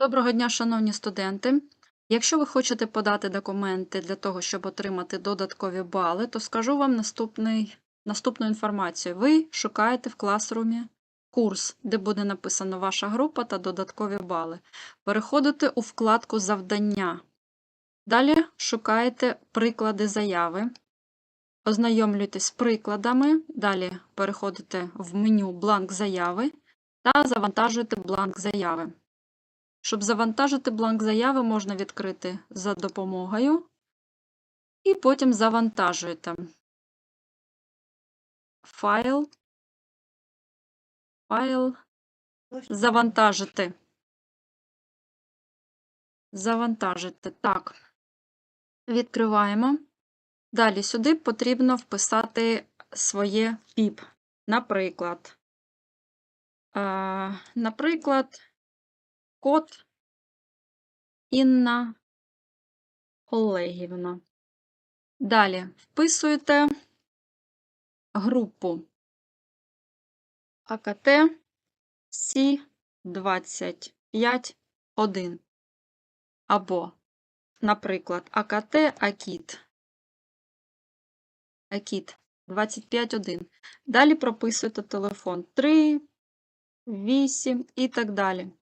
Доброго дня, шановні студенти. Якщо ви хочете подати документи для того, щоб отримати додаткові бали, то скажу вам наступний, наступну інформацію. Ви шукаєте в класрумі курс, де буде написано ваша група та додаткові бали. Переходите у вкладку Завдання. Далі шукаєте приклади заяви. Ознайомлюйтесь з прикладами. Далі переходите в меню Бланк заяви та завантажуєте бланк заяви. Щоб завантажити бланк заяви, можна відкрити за допомогою і потім завантажуєте файл, файл, завантажити. Завантажити. Так. Відкриваємо. Далі сюди потрібно вписати своє ПІП. Наприклад, е, наприклад, код Інна Олегівна. Далі вписуєте групу АКТ Сі 25.1 або, наприклад, АКТ АКІТ. АКІТ 25.1. Далі прописуєте телефон 3, 8 і так далі.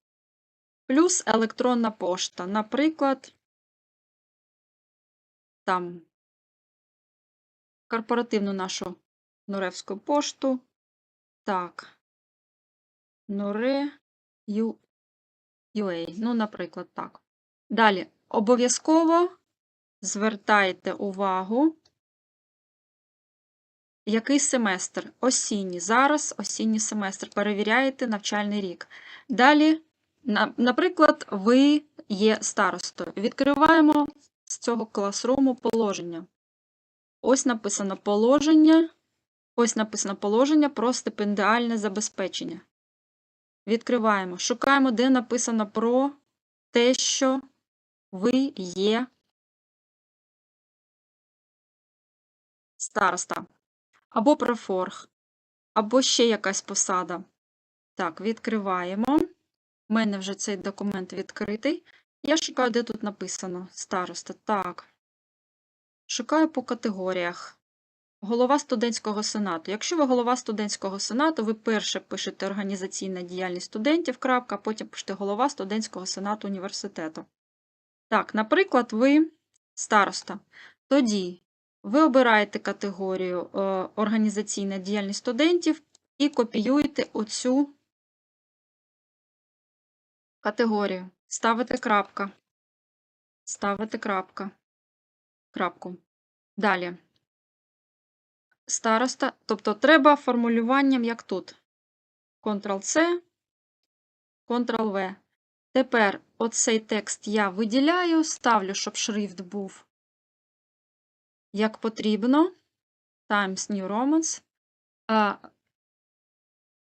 Плюс електронна пошта. Наприклад, там корпоративну нашу Нуревську пошту. Так. Нуре UA. Ну, наприклад, так. Далі. Обов'язково звертайте увагу, який семестр? Осінній. Зараз осінній семестр. Перевіряєте навчальний рік. Далі. На- Наприклад, ви є старостою. Відкриваємо з цього класруму положення. Ось написано положення. Ось написано положення про стипендіальне забезпечення. Відкриваємо. Шукаємо, де написано про те, що ви є староста. Або про форг, або ще якась посада. Так, відкриваємо. У мене вже цей документ відкритий. Я шукаю, де тут написано староста. Так. Шукаю по категоріях. Голова студентського сенату. Якщо ви голова студентського сенату, ви перше пишете організаційна діяльність студентів, крапка, а потім пишете голова студентського сенату університету. Так, наприклад, ви староста. Тоді ви обираєте категорію е, організаційна діяльність студентів і копіюєте оцю категорію. Ставите крапка. Ставите крапка. Крапку. Далі. Староста. Тобто треба формулюванням, як тут. Ctrl-C, Ctrl-V. Тепер оцей текст я виділяю, ставлю, щоб шрифт був як потрібно. Times New Romans.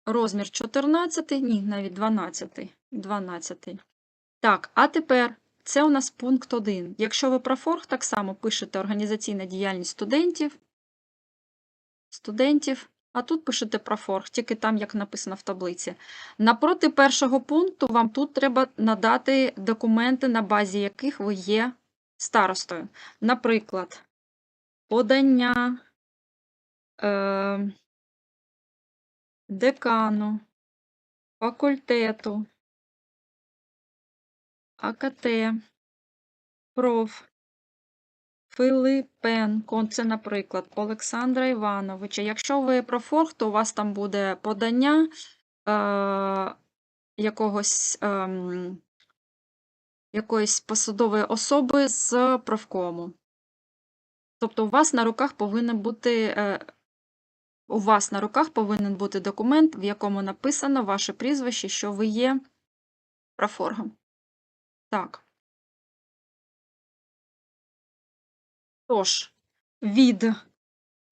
Розмір 14, ні, навіть 12. 12. Так, а тепер це у нас пункт 1. Якщо ви про форг, так само пишете організаційна діяльність студентів. Студентів. А тут пишете про форг, тільки там, як написано в таблиці. Напроти першого пункту вам тут треба надати документи, на базі яких ви є старостою. Наприклад, подання е, декану, факультету, АКТ, проф, Филипенко, це, наприклад, Олександра Івановича. Якщо ви про форг, то у вас там буде подання е, якогось, е, якоїсь посадової особи з профкому. Тобто у вас на руках повинен бути е, у вас на руках повинен бути документ, в якому написано ваше прізвище, що ви є профоргом. Так. Тож, від,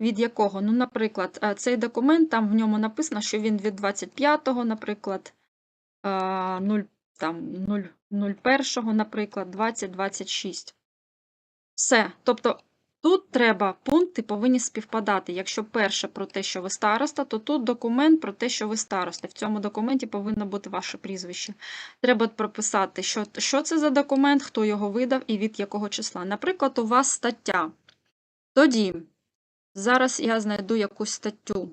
від якого? Ну, наприклад, е, цей документ, там в ньому написано, що він від 25-го, наприклад, е, 0, там, 0, 01, наприклад, 2026. Все. Тобто Тут треба пункти повинні співпадати. Якщо перше про те, що ви староста, то тут документ про те, що ви староста. В цьому документі повинно бути ваше прізвище. Треба прописати, що, що це за документ, хто його видав і від якого числа. Наприклад, у вас стаття. Тоді, зараз я знайду якусь статтю.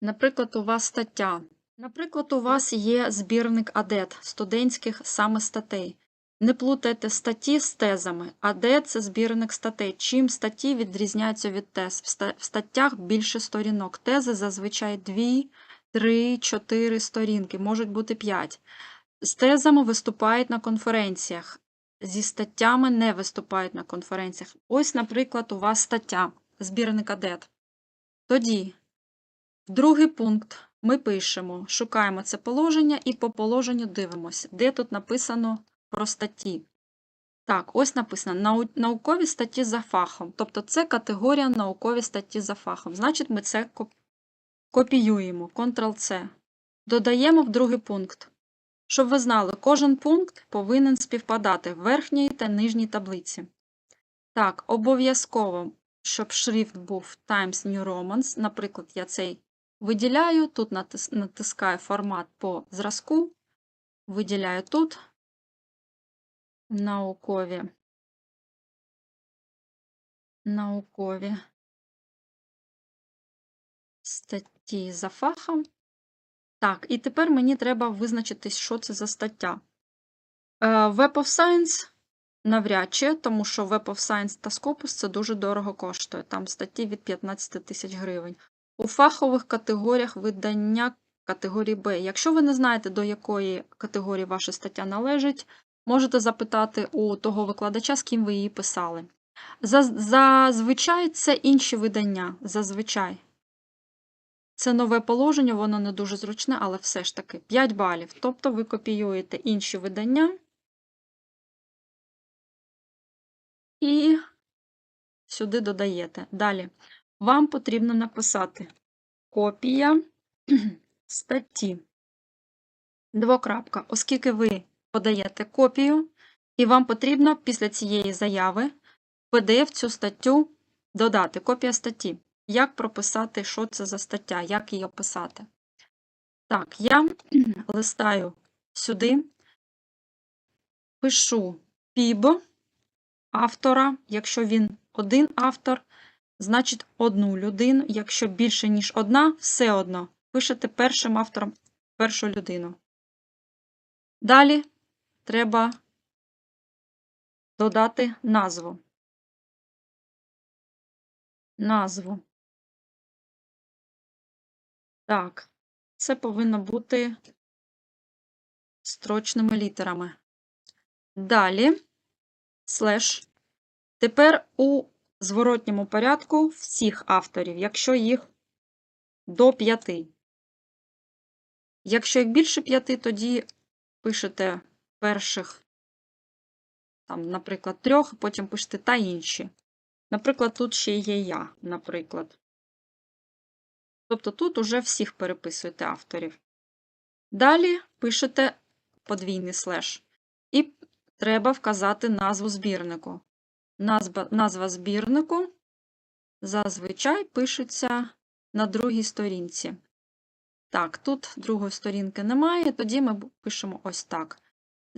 Наприклад, у вас стаття. Наприклад, у вас є збірник АДЕТ студентських саме статей. Не плутайте статті з тезами. АДЕТ – це збірник статей. Чим статті відрізняються від тез? В статтях більше сторінок. Тези зазвичай 2, 3, 4 сторінки, можуть бути 5. З тезами виступають на конференціях. Зі статтями не виступають на конференціях. Ось, наприклад, у вас стаття, збірник АДЕТ. Тоді другий пункт ми пишемо, шукаємо це положення і по положенню дивимося, де тут написано про статті. Так, ось написано наукові статті за фахом. Тобто це категорія наукові статті за фахом. Значить, ми це копіюємо. Ctrl-C. Додаємо в другий пункт. Щоб ви знали, кожен пункт повинен співпадати в верхній та нижній таблиці. Так, обов'язково, щоб шрифт був Times New Romans. Наприклад, я цей виділяю, тут натискаю формат по зразку, виділяю тут наукові. Наукові статті за фахом. Так, і тепер мені треба визначитись, що це за стаття. Е, Web of Science навряд чи, тому що Web of Science та Scopus це дуже дорого коштує. Там статті від 15 тисяч гривень. У фахових категоріях видання категорії Б. Якщо ви не знаєте, до якої категорії ваша стаття належить, можете запитати у того викладача, з ким ви її писали. Зазвичай це інші видання. Зазвичай. Це нове положення, воно не дуже зручне, але все ж таки 5 балів. Тобто ви копіюєте інші видання і сюди додаєте. Далі. Вам потрібно написати копія статті. Двокрапка. Оскільки ви подаєте копію, і вам потрібно після цієї заяви в PDF цю статтю додати. Копія статті. Як прописати, що це за стаття, як її описати? Так, я листаю сюди, пишу PIB автора, якщо він один автор, значить одну людину. Якщо більше, ніж одна, все одно пишете першим автором першу людину. Далі треба додати назву. Назву. Так, це повинно бути строчними літерами. Далі слеш. Тепер у зворотньому порядку всіх авторів, якщо їх до п'яти. Якщо їх більше п'яти, тоді пишете перших, там, наприклад, трьох, потім пишете та інші. Наприклад, тут ще є я, наприклад. Тобто тут уже всіх переписуєте авторів. Далі пишете подвійний слеш. І треба вказати назву збірнику. Назва, назва збірнику зазвичай пишеться на другій сторінці. Так, тут другої сторінки немає, тоді ми пишемо ось так.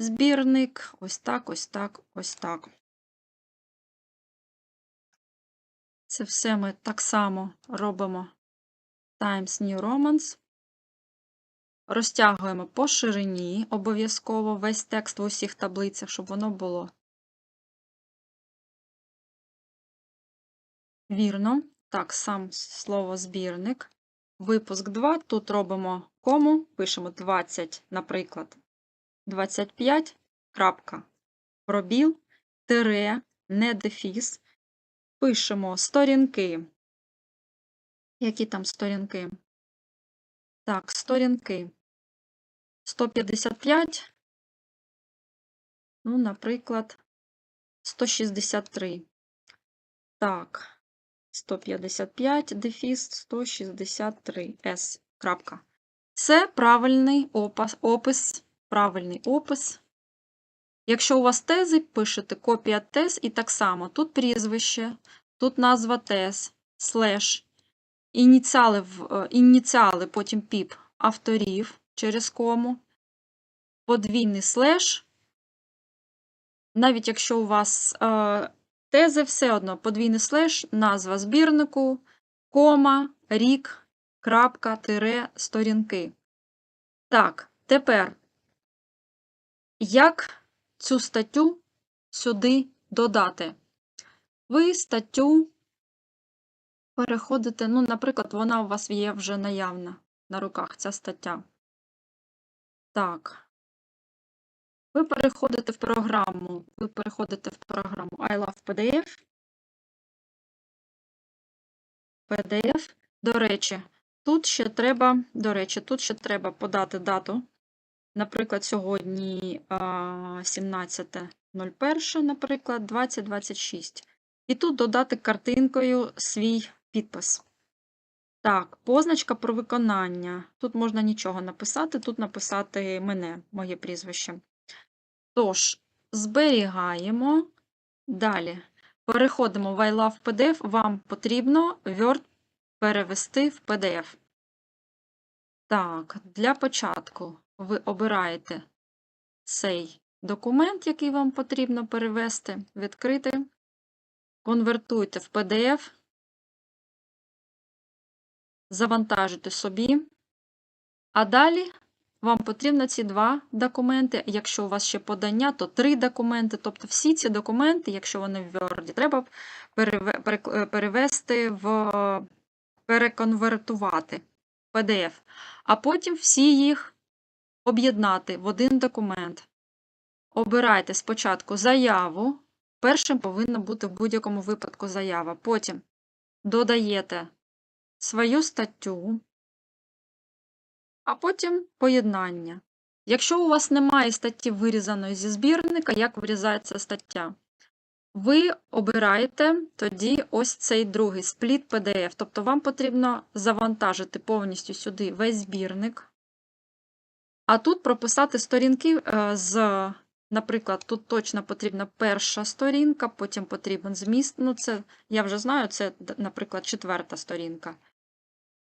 Збірник, ось так, ось так, ось так. Це все ми так само робимо Times New Romans. Розтягуємо по ширині обов'язково весь текст в усіх таблицях, щоб воно було вірно. Так, сам слово збірник. Випуск 2. Тут робимо кому, пишемо 20, наприклад, 25, крапка, пробіл, тире, не дефіс. Пишемо сторінки. Які там сторінки? Так, сторінки. 155, ну, наприклад, 163. Так, 155, дефіс 163, С. Крапка. Це правильний опис, правильний опис Якщо у вас тези, пишете копія тез і так само. Тут прізвище, тут назва тез, слеш, ініціали, е, ініціали потім піп авторів через кому, подвійний слеш. Навіть якщо у вас е, тези, все одно подвійний слеш, назва збірнику, кома, рік, крапка, тире, сторінки. Так, тепер, як цю статтю сюди додати? Ви статтю переходите, ну, наприклад, вона у вас є вже наявна на руках, ця стаття. Так. Ви переходите в програму, ви переходите в програму I love PDF. PDF. До речі, тут ще треба, до речі, тут ще треба подати дату. Наприклад, сьогодні 17.01, наприклад, 2026. І тут додати картинкою свій підпис. Так, позначка про виконання. Тут можна нічого написати, тут написати мене, моє прізвище. Тож, зберігаємо. Далі. Переходимо в I PDF. Вам потрібно Word перевести в PDF. Так, для початку ви обираєте цей документ, який вам потрібно перевести, відкрити, конвертуйте в PDF, завантажуйте собі, а далі вам потрібно ці два документи. Якщо у вас ще подання, то три документи. Тобто всі ці документи, якщо вони в Word, треба е, перевести в переконвертувати в PDF, а потім всі їх об'єднати в один документ. Обирайте спочатку заяву. Першим повинна бути в будь-якому випадку заява. Потім додаєте свою статтю, а потім поєднання. Якщо у вас немає статті вирізаної зі збірника, як вирізається стаття? Ви обираєте тоді ось цей другий спліт PDF. Тобто вам потрібно завантажити повністю сюди весь збірник, а тут прописати сторінки е, з, наприклад, тут точно потрібна перша сторінка, потім потрібен зміст. Ну, це я вже знаю, це, наприклад, четверта сторінка.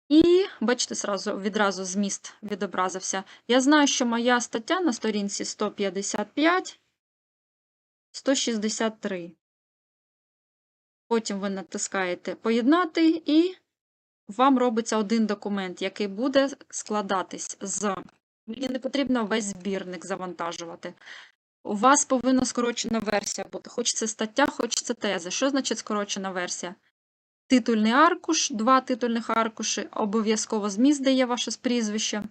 І бачите, сразу, відразу зміст відобразився. Я знаю, що моя стаття на сторінці 155, 163. Потім ви натискаєте Поєднати, і вам робиться один документ, який буде складатись з. Мені не потрібно весь збірник завантажувати. У вас повинна скорочена версія бути. Хоч це стаття, хоч це тези. Що значить скорочена версія? Титульний аркуш, два титульних аркуші, обов'язково зміст, де є ваше прізвище,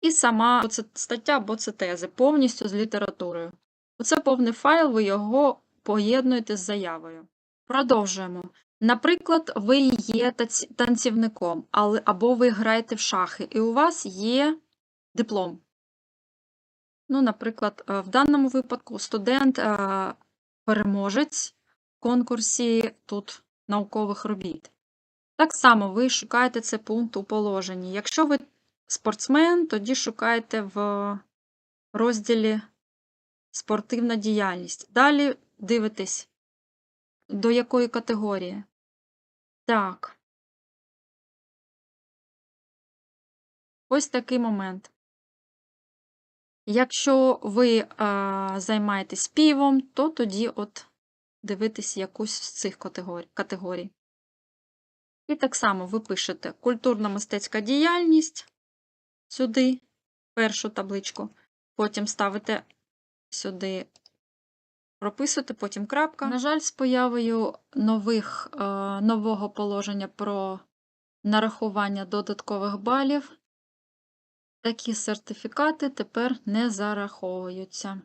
і сама це стаття або це тези, повністю з літературою. Оце повний файл, ви його поєднуєте з заявою. Продовжуємо. Наприклад, ви є танцівником, але, або ви граєте в шахи, і у вас є диплом. Ну, наприклад, е, в даному випадку студент е, в конкурсі тут наукових робіт. Так само ви шукаєте цей пункт у положенні. Якщо ви спортсмен, тоді шукаєте в розділі спортивна діяльність. Далі дивитесь, до якої категорії. Так. Ось такий момент. Якщо ви е, займаєтесь співом, то тоді от дивитись якусь з цих категорій. І так само ви пишете культурно-мистецька діяльність сюди, першу табличку, потім ставите сюди, прописуєте, потім крапка. На жаль, з появою нових, е, нового положення про нарахування додаткових балів, такі сертифікати тепер не зараховуються.